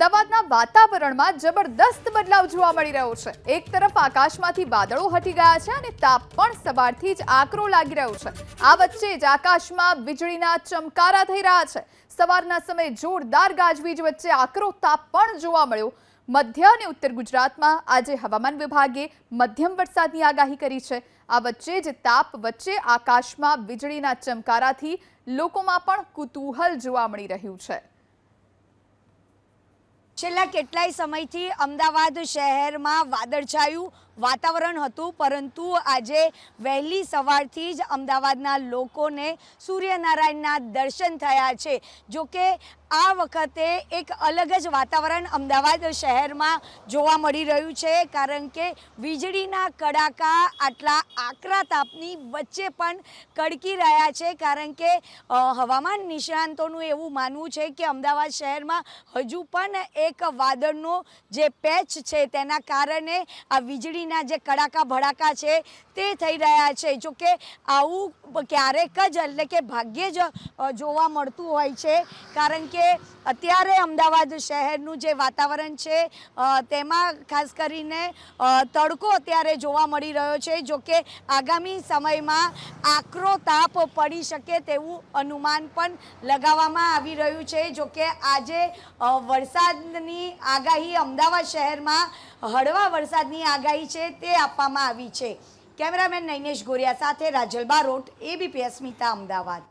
અમદાવાદના વાતાવરણમાં જબરદસ્ત બદલાવ જોવા મળી રહ્યો છે. એક તરફ આકાશમાંથી વાદળો હટી ગયા છે અને તાપ પણ સવારથી જ આકરો લાગી રહ્યો છે. આ વચ્ચે જ આકાશમાં વીજળીના ચમકારા થઈ રહ્યા છે. સવારના સમયે જોરદાર ગાજવીજ વચ્ચે આકરો તાપ પણ જોવા મળ્યો. મધ્ય અને ઉત્તર ગુજરાતમાં આજે હવામાન વિભાગે મધ્યમ વરસાદની આગાહી કરી છે. આ વચ્ચે જ તાપ વચ્ચે આકાશમાં વીજળીના ચમકારાથી લોકોમાં પણ કુતૂહલ જોવા મળી રહ્યું છે. છેલ્લા કેટલાય સમયથી અમદાવાદ શહેરમાં વાદળછાયું વાતાવરણ હતું, પરંતુ આજે વહેલી સવારથી જ અમદાવાદના લોકોને સૂર્યનારાયણના દર્શન થયા છે. જોકે આ વખતે એક અલગ જ વાતાવરણ અમદાવાદ શહેરમાં જોવા મળી રહ્યું છે, કારણ કે વીજળીના કડાકા આટલા આકરા તાપની વચ્ચે પણ કડકી રહ્યા છે, કારણ કે હવામાન નિષ્ણાંતોનું એવું માનવું છે કે અમદાવાદ શહેરમાં હજુ પણ એક વાદળનો જે પેચ છે તેના કારણે આ વીજળીના જે કડાકા ભડાકા છે તે થઈ રહ્યા છે. જો કે આવું ક્યારેક જ એટલે કે ભાગ્યે જ જોવા મળતું હોય છે. કારણ કે અત્યારે અમદાવાદ શહેરનું જે વાતાવરણ છે તેમાં ખાસ કરીને તડકો અત્યારે જોવા મળી રહ્યો છે. જો કે આગામી સમયમાં આકરો તાપ પડી શકે તેવું અનુમાન પણ લગાવવામાં આવી રહ્યું છે. જો કે આજે વરસાદની આગાહી અમદાવાદ શહેરમાં હળવા વરસાદની આગાહી છે તે આપવામાં આવી છે. કેમેરામેન નૈનેશ ગોરિયા સાથે રાજલ બારોટ એબીપી અસ્મિતા અમદાવાદ.